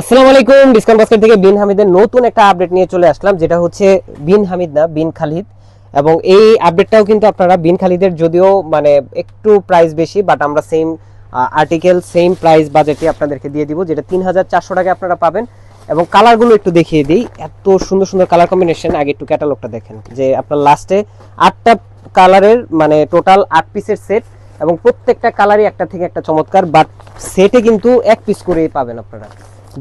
আসসালামু আলাইকুম discount basket থেকে বিন হামিদের নতুন একটা আপডেট নিয়ে চলে আসলাম, যেটা হচ্ছে বিন হামিদ না, বিন খালিদ। এবং এই আপডেটটাও কিন্তু আপনারা বিন খালিদের যদিও মানে একটু প্রাইস বেশি বাট আমরা সেম আর্টিকেল সেম প্রাইস বাজেটে আপনাদেরকে দিয়ে দিব, যেটা তিন হাজার চারশো টাকায় আপনারা পাবেন। এবং কালারগুলো একটু দেখিয়ে দিই, এত সুন্দর সুন্দর কালার কম্বিনেশন আগে একটু ক্যাটালগটা দেখেন, যে আপনার লাস্টে আটটা কালারের মানে টোটাল আট পিসের সেট এবং প্রত্যেকটা কালারই একটা থেকে একটা চমৎকার বাট সেটে কিন্তু এক পিস করেই পাবেন আপনারা।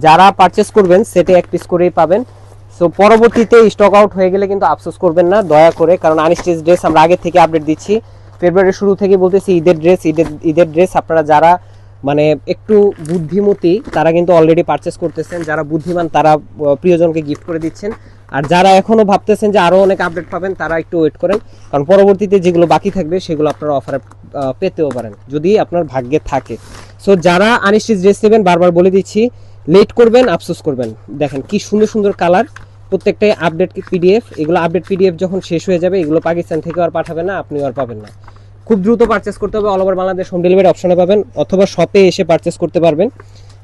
যারা পারচেস করবেন সেটে এক পিস করেই পাবেন। সো পরবর্তীতে স্টক আউট হয়ে গেলে কিন্তু আফসোস করবেন না, দয়া করে, কারণ আনস্টিচ ড্রেস আমরা আগে থেকে আপডেট দিচ্ছি। ফেব্রুয়ারির শুরু থেকে বলতেছি ঈদের ড্রেস ঈদের ঈদের ড্রেস আপনারা যারা মানে একটু বুদ্ধিমতী, তারা কিন্তু অলরেডি পারচেস করতেছেন। যারা বুদ্ধিমান, তারা প্রিয়জনকে গিফট করে দিচ্ছেন। আর যারা এখনও ভাবতেছেন যে আরও অনেক আপডেট পাবেন, তারা একটু ওয়েট করেন। কারণ পরবর্তীতে যেগুলো বাকি থাকবে, সেগুলো আপনারা অফারে পেতেও পারেন, যদি আপনার ভাগ্যে থাকে। সো যারা আনিস্টিচ ড্রেস নেবেন, বারবার বলে দিচ্ছি লেট করবেন, আফসোস করবেন। দেখেন কি সুন্দর সুন্দর কালার প্রত্যেকটাই আপডেট পিডিএফ এগুলো আপডেট পিডিএফ যখন শেষ হয়ে যাবে, এগুলো পাকিস্তান থেকে আর পাঠাবে না আপনিও আর পাবেন না। খুব দ্রুত পারচেস করতে হবে all over Bangladesh home delivery অপশনে পাবেন, অথবা শপে এসে পারচেস করতে পারবেন।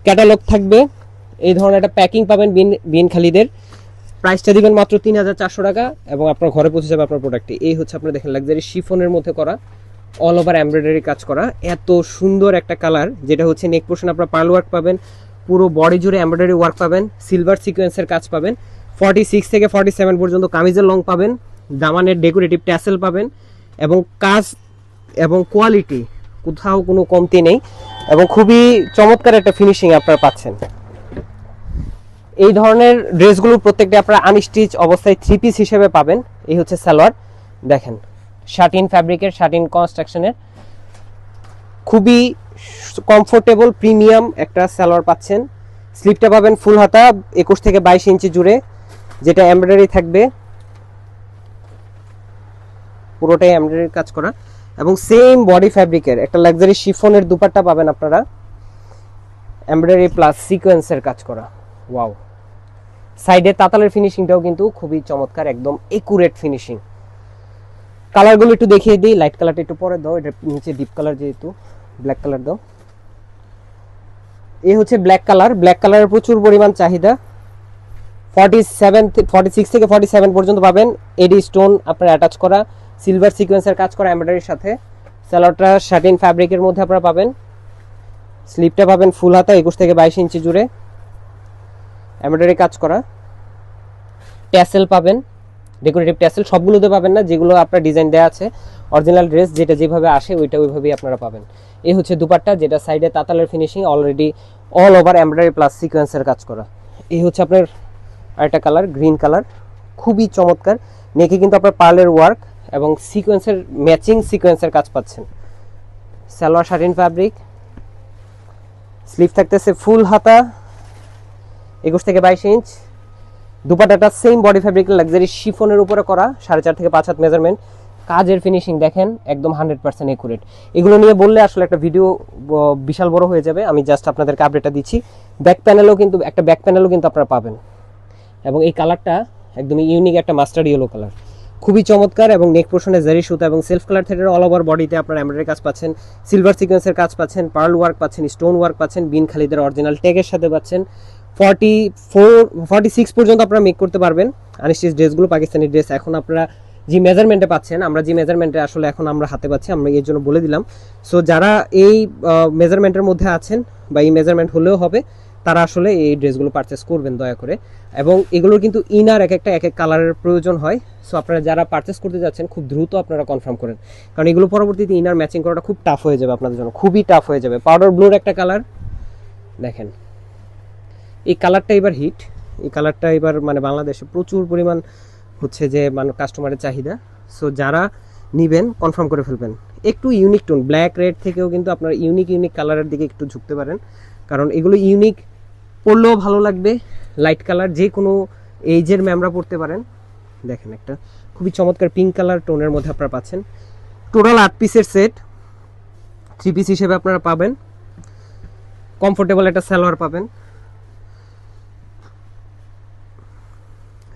ক্যাটালগ থাকবে, এই ধরনের একটা প্যাকিং পাবেন বিন বিন খালিদের প্রাইসটা দিবেন মাত্র তিন হাজার চারশো টাকা, এবং আপনার ঘরে পৌঁছে যাবে আপনার প্রোডাক্টটি এই হচ্ছে আপনার দেখেন লাক্সারি শিফনের মধ্যে করা অল ওভার এমব্রয়ডারি কাজ করা। এত সুন্দর একটা কালার যেটা হচ্ছে নেক পোর্শন আপনার পার্ল ওয়ার্ক পাবেন পুরো বডি জুড়ে এমব্রয়ডারি ওয়ার্ক পাবেন সিলভার সিকোয়েন্সের কাজ পাবেন ফর্টি সিক্স থেকে ফর্টি সেভেন পর্যন্ত কামিজের লং পাবেন, দামানের ডেকোরেটিভ ট্যাসেল পাবেন এবং কাজ এবং কোয়ালিটি কোথাও কোনো কমতি নেই এবং খুবই চমৎকার একটা ফিনিশিং আপনারা পাচ্ছেন। এই ধরনের ড্রেসগুলো প্রত্যেকটা আপনারা আনস্টিচ অবস্থায় থ্রি পিস হিসেবে পাবেন, এই হচ্ছে সালোয়ার। দেখেন শার্টিন ফ্যাব্রিকের শার্টিন কনস্ট্রাকশনের খুবই কমফোর্টেবল প্রিমিয়াম একটা সালোয়ার পাচ্ছেন। স্লিপটা পাবেন ফুল হাতা, একুশ থেকে বাইশ ইঞ্চি জুড়ে, যেটা এমব্রয়ডারি থাকবে। পুরোটাই এমব্রয়ডারি কাজ করা। এবং সেম বডি ফ্যাব্রিকের একটা লাক্সারি শিফনের দুপাট্টা পাবেন আপনারা। এমব্রয়ডারি প্লাস সিকোয়েন্সের কাজ করা। ওয়াও সাইডে তাতালের ফিনিশিংটাও কিন্তু খুবই চমৎকার, একদম একুরেট ফিনিশিং কালারগুলো একটু দেখিয়ে দিই লাইট কালারটা একটু পরে দাও, এটা নিচে ডিপ কালার যেহেতু ব্ল্যাক কালার দাও। এই হচ্ছে ব্ল্যাক কালার ব্ল্যাক কালারের প্রচুর পরিমাণ চাহিদা। ফর্টি সেভেন ফর্টি সিক্স থেকে ফর্টি সেভেন পর্যন্ত পাবেন এডি স্টোন আপনার অ্যাটাচ করা সিলভার সিকোয়েন্সের কাজ করা এমব্রয়ডারির সাথে। স্যালোয়ারটা শার্টিন ফ্যাব্রিকের মধ্যে আপনারা পাবেন। স্লিপটা পাবেন ফুল হাতা, একুশ থেকে বাইশ ইঞ্চি জুড়ে। এমব্রয়ডারি কাজ করা। ট্যাসেল পাবেন। ডেকোরেটিভ ট্যাসেল সবগুলোতে পাবেন না, যেগুলো আপনার ডিজাইন দেওয়া আছে। অরিজিনাল ড্রেস যেটা যেভাবে আসে, ওইটা ওইভাবেই আপনারা পাবেন। এই হচ্ছে দুপাট্টা, যেটা সাইডে তাতালের finishing already all over embroidery plus সিকোয়েন্সের কাজ করা। এই হচ্ছে আপনার আরেকটা কালার গ্রিন কালার খুবই চমৎকার। নেকে কিন্তু আপনার পার্লের ওয়ার্ক এবং সিকোয়েন্সের ম্যাচিং সিকোয়েন্সের কাজ পাচ্ছেন। সালোয়ার শার্টিন ফ্যাব্রিক স্লিভ থাকতেছে ফুল হাতা, একুশ থেকে বাইশ ইঞ্চ দুপাটাটা সেম বডি ফ্যাব্রিক লাক্সারি শিফনের উপরে করা, সাড়ে চার থেকে পাঁচ হাত মেজারমেন্ট কাজের ফিনিশিং দেখেন, একদম হান্ড্রেড পার্সেন্ট একুরেট এগুলো নিয়ে বললে আসলে একটা ভিডিও বিশাল বড় হয়ে যাবে। আমি জাস্ট আপনাদেরকে আপডেটটা দিচ্ছি। ব্যাক প্যানেলও কিন্তু, একটা ব্যাক প্যানেলও কিন্তু আপনারা পাবেন। এবং এই কালারটা একদমই ইউনিক একটা মাস্টার ইয়েলো কালার খুবই চমৎকার এবং নেক পোর্শনে জারি সুতা এবং সেলফ কালার থ্রেডের অল ওভার বডিতে আপনার এমব্রয়ডারি কাজ পাচ্ছেন সিলভার সিকোয়েন্সের কাজ পাচ্ছেন পার্ল ওয়ার্ক পাচ্ছেন স্টোন ওয়ার্ক পাচ্ছেন বিন খালিদের অরিজিনাল ট্যাগের সাথে পাচ্ছেন। ফর্টি ফোর ফর্টি সিক্স পর্যন্ত আপনারা মেক করতে পারবেন। আনিস্টিচ ড্রেসগুলো পাকিস্তানি ড্রেস এখন আপনারা যে মেজারমেন্টে পাচ্ছেন, আমরা যে মেজারমেন্টে আসলে এখন আমরা হাতে পাচ্ছি, আমরা এর জন্য বলে দিলাম। সো যারা এই মেজারমেন্টের মধ্যে আছেন বা এই মেজারমেন্ট হলেও হবে, তারা আসলে এই ড্রেসগুলো পারচেস করবেন দয়া করে। এবং এগুলোর কিন্তু ইনার এক একটা, এক এক কালারের প্রয়োজন হয়। সো আপনারা যারা পারচেস করতে যাচ্ছেন, খুব দ্রুত আপনারা কনফার্ম করেন। কারণ এগুলো পরবর্তীতে ইনার ম্যাচিং করাটা খুব টাফ হয়ে যাবে আপনাদের জন্য। খুবই টাফ হয়ে যাবে। পাউডার ব্লুর একটা কালার দেখেন। এই কালারটা এবার হিট এই কালারটা এবার মানে বাংলাদেশে প্রচুর পরিমাণ হচ্ছে যে মানে কাস্টমারের চাহিদা। সো যারা নিবেন কনফার্ম করে ফেলবেন। একটু ইউনিক টোন ব্ল্যাক রেড থেকেও কিন্তু আপনার ইউনিক ইউনিক কালারের দিকে একটু ঝুঁকতে পারেন। কারণ এগুলো ইউনিক পরলেও ভালো লাগবে। লাইট কালার যে কোনো এইজের ম্যামরা পড়তে পারেন। দেখেন একটা খুবই চমৎকার পিঙ্ক কালার টোনের মধ্যে আপনারা পাচ্ছেন। টোটাল আট পিসের সেট থ্রি পিস হিসেবে আপনারা পাবেন। কমফোর্টেবল একটা সালোয়ার পাবেন।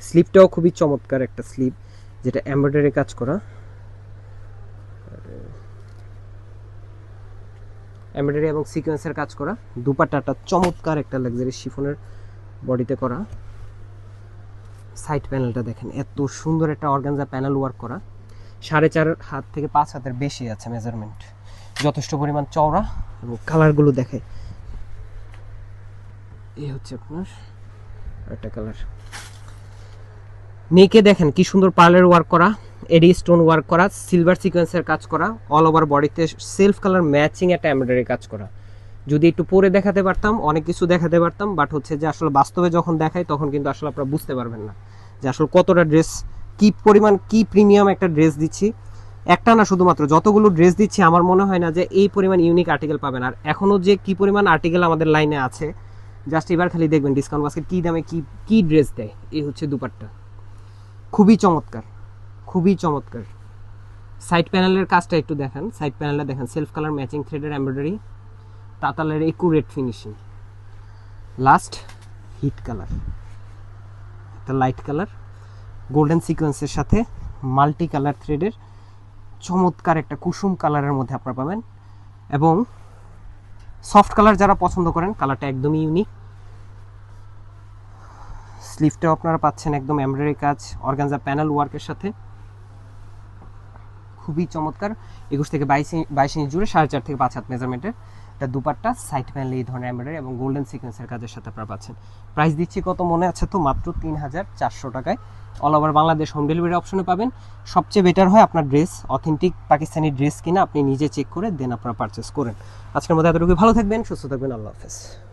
স্লিপটাও খুবই চমৎকার একটা স্লিপ, যেটা এমব্রয়ডারি কাজ করা। এমব্রয়ডারি এবং সিকোয়েন্সের কাজ করা। দুপাট্টাটা চমৎকার একটা লাক্সারি শিফনের বডিতে করা। সাইড প্যানেলটা দেখেন, এত সুন্দর একটা অর্গানজা প্যানেল ওয়ার্ক করা। সাড়ে চার হাত থেকে পাঁচ হাতের বেশি আছে মেজারমেন্ট যথেষ্ট পরিমাণ চওড়া এবং কালারগুলো দেখে। এই হচ্ছে আপনার একটা কালার। নেকে দেখেন কি সুন্দর পার্লার ওয়ার্ক করা, এডি স্টোন ওয়ার্ক করা সিলভার সিকোয়েন্সের কাজ করা অল ওভার বডিতে সেলফ কালার ম্যাচিং একটা এমব্রয়ডারি কাজ করা। যদি একটু পরে দেখাতে পারতাম, অনেক কিছু দেখাতে পারতাম বাট হচ্ছে যে আসলে বাস্তবে যখন দেখাই, তখন কিন্তু আসলে আপনারা বুঝতে পারবেন না। যে আসলে কতটা ড্রেস কি পরিমাণ, কি প্রিমিয়াম একটা ড্রেস দিচ্ছি। একটা না শুধুমাত্র যতগুলো ড্রেস দিচ্ছি, আমার মনে হয় না যে এই পরিমাণ ইউনিক আর্টিকেল পাবেন। আর এখনও যে কি পরিমাণ আর্টিকেল আমাদের লাইনে আছে জাস্ট এবার খালি দেখবেন ডিসকাউন্ট বাস্কেট কী দামে কি, কী ড্রেস দেয়, এই হচ্ছে দুপাট্টা। খুবই চমৎকার খুবই চমৎকার। সাইড প্যানেলের কাজটা একটু দেখেন। সাইড প্যানেলে দেখেন। সেলফ কালার ম্যাচিং থ্রেডের embroidery তাতালের accurate finishing last hit colour একটা লাইট কালার গোল্ডেন সিকোয়েন্সের সাথে মাল্টি কালার থ্রেডের চমৎকার একটা কুসুম কালারের মধ্যে আপনারা পাবেন। এবং সফট কালার যারা পছন্দ করেন কালারটা একদমই ইউনিক স্লিভটাও আপনারা পাচ্ছেন একদম এমব্রয়ডারি কাজ, অর্গানজা প্যানেল ওয়ার্কের সাথে। খুবই চমৎকার। একুশ থেকে বাইশ বাইশ ইঞ্চ জুড়ে সাড়ে চার থেকে পাঁচ হাত মেজারমেন্টের। এটা দুপাট্টা সাইড প্যানেল এই ধরনের এমব্রয়ডারি এবং গোল্ডেন সিকোয়েন্সের কাজের সাথে আপনারা পাচ্ছেন। প্রাইস দিচ্ছি কত মনে আছে তো? মাত্র তিন হাজার চারশো টাকায়। All over Bangladesh home delivery অপশনে পাবেন। সবচেয়ে বেটার হয় আপনার ড্রেস অথেন্টিক পাকিস্তানি ড্রেস কিনা, আপনি নিজে চেক করে দেন আপনারা পারচেস করেন। আজকের মধ্যে এতটুকু ভালো থাকবেন, সুস্থ থাকবেন। আল্লাহ হাফেজ।